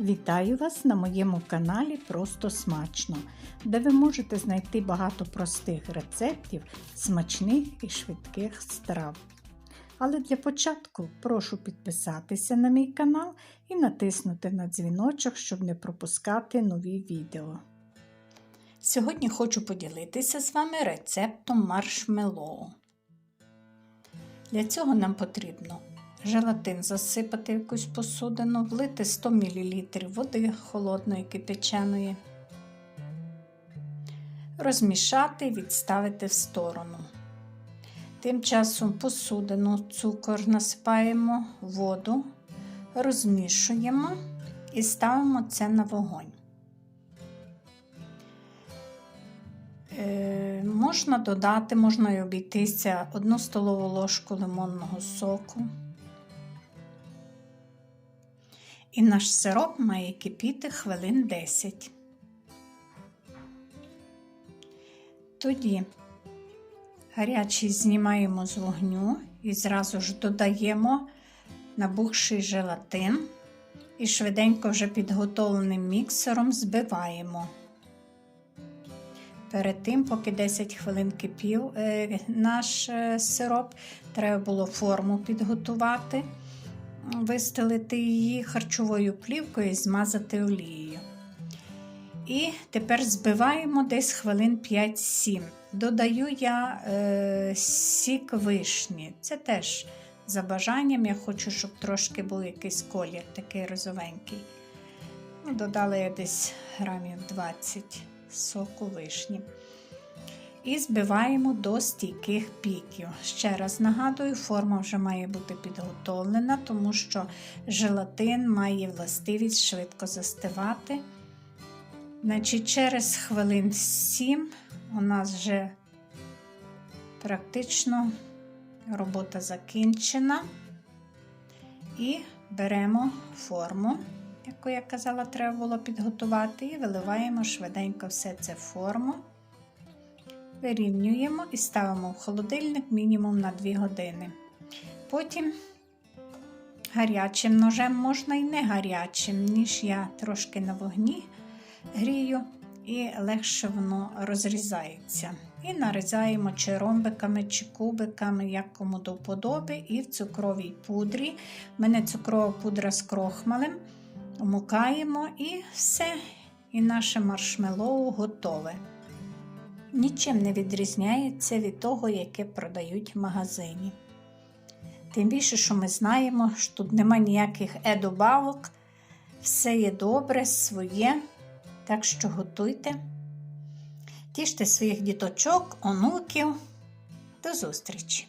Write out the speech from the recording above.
Вітаю вас на моєму каналі Просто Смачно, де ви можете знайти багато простих рецептів смачних і швидких страв. Але для початку прошу підписатися на мій канал і натиснути на дзвіночок, щоб не пропускати нові відео. Сьогодні хочу поділитися з вами рецептом маршмеллоу. Для цього нам потрібно желатин засипати якусь посудину, влити 100 мл води холодної кипяченої, розмішати і відставити в сторону. Тим часом посудину цукор насипаємо, воду, розмішуємо і ставимо це на вогонь. Е, можна додати, можна й обійтися 1 столову ложку лимонного соку. І наш сироп має кипіти хвилин 10. Тоді гарячий знімаємо з вогню і зразу ж додаємо набухший желатин і швиденько вже підготовленим міксером збиваємо. Перед тим, поки 10 хвилин кипів е, наш е, сироп, треба було форму підготувати вистелити її харчовою плівкою і змазати олією. І тепер збиваємо десь хвилин 5-7. Додаю я е, сік вишні. Це теж за бажанням. Я хочу, щоб трошки був якийсь колір, такий розовенький. Ну, Додала я десь грамів 20 соку вишні і збиваємо до стійких піків. Ще раз нагадую, форма вже має бути підготовлена, тому що желатин має властивість швидко застивати. Значить, Через хвилин 7 у нас вже практично робота закінчена. І беремо форму, яку я казала, треба було підготувати, і виливаємо швиденько все це в форму вирівнюємо і ставимо в холодильник мінімум на 2 години. Потім гарячим ножем можна і не гарячим, ніж я трошки на вогні грію, і легше воно розрізається. І нарізаємо чи ромбиками, чи кубиками, як кому до вподоби, і в цукровій пудрі. У мене цукрова пудра з крохмалем. Умукаємо і все. І наше маршмеллоу готове нічим не відрізняється від того, яке продають в магазині. Тим більше, що ми знаємо, що тут нема ніяких е-добавок, все є добре, своє. Так що готуйте. Тіште своїх діточок, онуків. До зустрічі!